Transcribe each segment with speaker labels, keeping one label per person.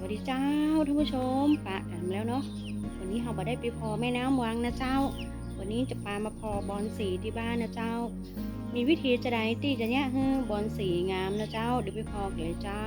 Speaker 1: วัสดีเจ้าท่านผู้ชมปะกันแล้วเนาะวันนี้เราบ่ได้ไปพอแม่น้ำวังนะเจ้า วันนี้จะปามาพอบอลสีที่บ้านนะเจ้า มีวิธีจะได้ตีจะเนี่ยฮือบอลสีงามนะเจ้าเดี๋ยวไปพอกันเลยเจ้า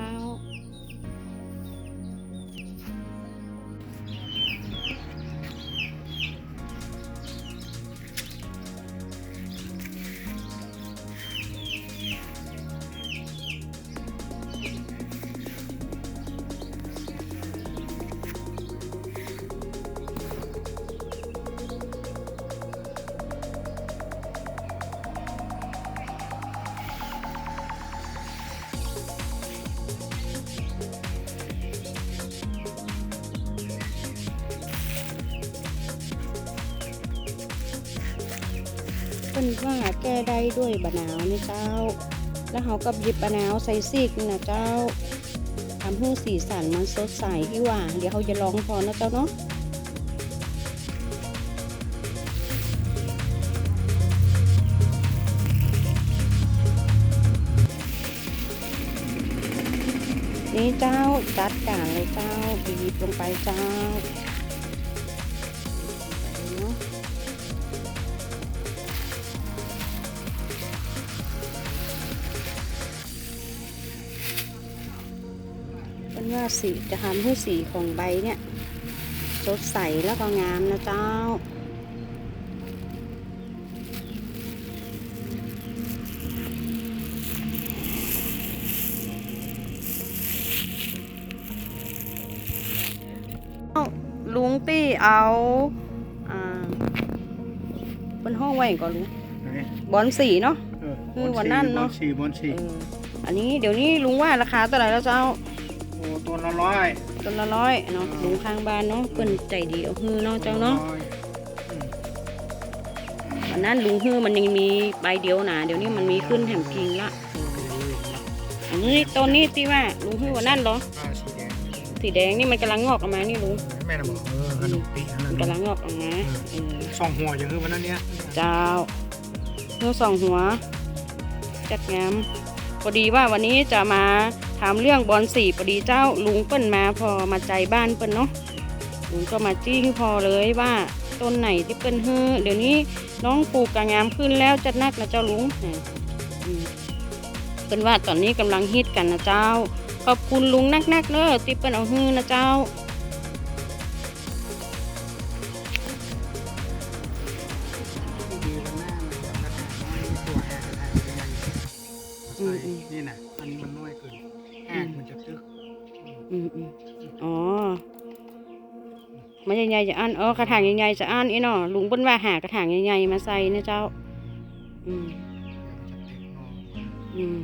Speaker 1: เป็นว่าแก้ได้ด้วยบะนาวนี่เจ้า แล้วเขากับหยิบบะนาวใส่ซีกนี่นะเจ้าทำให้สีสันมันสดใสที่ว่า เดี๋ยวเขาจะลองพอนะเจ้าเนาะนี่เจ้าจัดการเลยเจ้าบีบลงไปเจ้า ว่าสีจะทำให้สีของใบเนี่ยสดใสแล้วก็งามนะเจ้า ลุงตี้เอาอ่าเป็นห้องไว้ก่อนลุง
Speaker 2: ไหน
Speaker 1: บอลสีเนาะ
Speaker 2: เออ
Speaker 1: คือวันนั้นเนอะ
Speaker 2: บอลสีบอลสี
Speaker 1: เอออันนี้เดี๋ยวนี้ลุงว่าราคาเท่าไหร่แล้วเจ้า
Speaker 2: โอ้ตัวละร้อย
Speaker 1: ต้นละร้อยเนาะลุงข้างบ้านเนาะเปิ้นใจดีเอาฮือเนาะเจ้าเนาะ
Speaker 2: ร้อยอืม
Speaker 1: วันนั้นลุงฮือมันยังมีใบเดียวนะเดี๋ยวนี้มันมีขึ้นแห่งกิ่งละอันนี้ต้นนี้ที่ว่าลุงฮือวันนั้นเหรอ
Speaker 2: อ่าสีแดง
Speaker 1: สีแดงนี่มันกำลังงอกออกมานี่ลุง
Speaker 2: แม่น่ะบอกเออขนมปีอัน
Speaker 1: มั
Speaker 2: นั้นน
Speaker 1: กำลังงอกออกมาเออ
Speaker 2: สองหัวอย่างคือวันนั้นเนี้ย
Speaker 1: เจ้าเนื้อสองหัว จัดงามพอดีว่าวันนี้จะมา ถามเรื่องบอลสีพอดีเจ้าลุงเปิ้นมาพอมาใจบ้านเปิ้นเนาะลุงก็มาจี้พอเลยว่าต้นไหนที่เปิ้นเฮือเดี๋ยวนี้น้องปลูกกางามขึ้นแล้วจัดนักนะเจ้าลุงเปิ้นว่าตอนนี้กำลังฮิตกันนะเจ้า ขอบคุณลุงนักๆเนอะที่เปิ้นเอาฮือนะเจ้า
Speaker 2: ดีแล้วแม่มันจะมาถ่ายน้อยตัวแอกถ่ายยังไง
Speaker 1: อืมอืม
Speaker 2: นี่นะอันนี้มันน้อยเกิน อก
Speaker 1: อืม
Speaker 2: มันจะตึก
Speaker 1: อืมอืมอ๋อมันใหญ่ๆจะอันเออกระถางใหญ่ๆจะอันอีเนาะลุงเปิ้นว่าหากระถางใหญ่ๆมาใส่นะเจ้า อืม
Speaker 2: เดี๋ยวมันจะเตะนอก
Speaker 1: อืม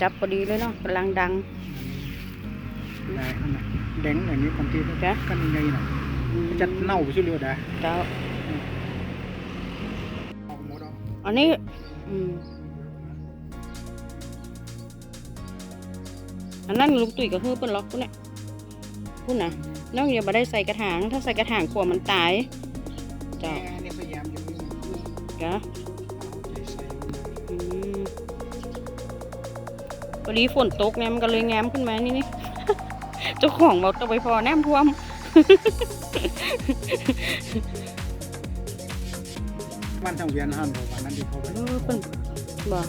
Speaker 1: จับพอดีเลยเนาะกำลังดัง
Speaker 2: ได้อันนั้นแดงอันนี้คนที่
Speaker 1: จ้ะ
Speaker 2: กันยังไงน่ะ
Speaker 1: อืม
Speaker 2: มันจะเน่าไปชั่วเร็วได้
Speaker 1: เจ้า
Speaker 2: ออกหมดเอา
Speaker 1: อันนี้ อืม อันนั้นลุงตุ๋ยกับเฮือเปิ้นล็อกพุ่นเนี่ยพุ่นนะน้องอย่ามาได้ใส่กระถาง ถ้าใส่กระถางกลัวมันตาย
Speaker 2: แก
Speaker 1: เจ้า
Speaker 2: เนี่ยพยายามจะมีมันขึ้น
Speaker 1: จ้ะ
Speaker 2: เอาใจใส่ลงมา
Speaker 1: อืมพอดีฝนตกเนี่ยมันก็เลยแง้มขึ้นมานี่นี่เจ้าของบอกต้องไปพอแนมท่วม
Speaker 2: บ้านทางเวียนหันบอกว่านั้นที่เขาไป
Speaker 1: เออเพิ่นบอก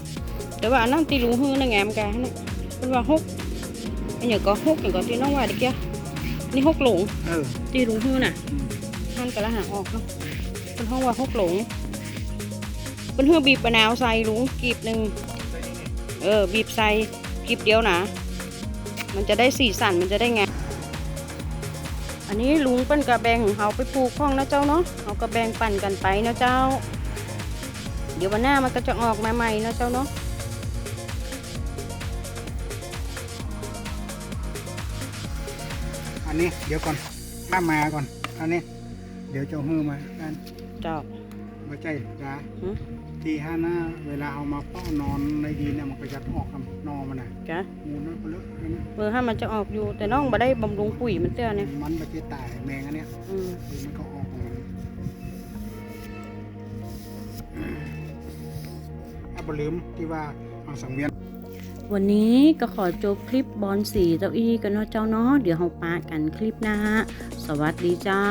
Speaker 1: แต่ว่าอันนั้นตีลุงฮือนะแง้มกันนะเพิ่นว่าฮก อันอย่างก็ฮกอย่างก็ที่น้องว่าตะเกียนี่ฮกหลง
Speaker 2: เออ
Speaker 1: ตีลุงฮือน่ะ
Speaker 2: อืม
Speaker 1: ท่านกระหางออกเนาะเป็นห้องว่าฮกหลงเป็นเฮือบีบมะนาวใส่ลุงกีบหนึ่งเออบีบใส่กลิบเดียวนะมันจะได้สีสันมันจะได้ไงอันนี้ลุงเปิ้นกระแบงของเขาไปปลูกข้องนะเจ้าเนาะเอากระแบงปั่นกันไปนะเจ้า เดี๋ยววันหน้ามันก็จะออกมาใหม่นะเจ้าเนาะ
Speaker 2: อันนี้เดี๋ยวก่อนข้ามมาก่อนอันนี้ เดี๋ยวจะเอาหื้อมาอัน
Speaker 1: เจ้า
Speaker 2: มาใจจ้า
Speaker 1: หือ
Speaker 2: ที่ห้าหน้าเวลาเอามาป้อนอนในดินเนี่ยมันก็จะออกคำนอมันน่ะ
Speaker 1: จ้ะ
Speaker 2: งูนั่นก็เลอะอันนี้
Speaker 1: เบอร์ให้มันจะออกอยู่ แต่น้องมาได้บำรุงปุ๋ยมันเตี้ยเนี่ย
Speaker 2: มันไปจะตายแมงอันเนี้ย
Speaker 1: อืม
Speaker 2: คือมันก็ออกของมันอะบ่ลืมที่ว่าทาง สังเวียน
Speaker 1: วันนี้ก็ขอจบคลิปบอลสีเจ้าอี้กันเนาะเจ้าเนาะเดี๋ยวเราปากันคลิปหน้าสวัสดีเจ้า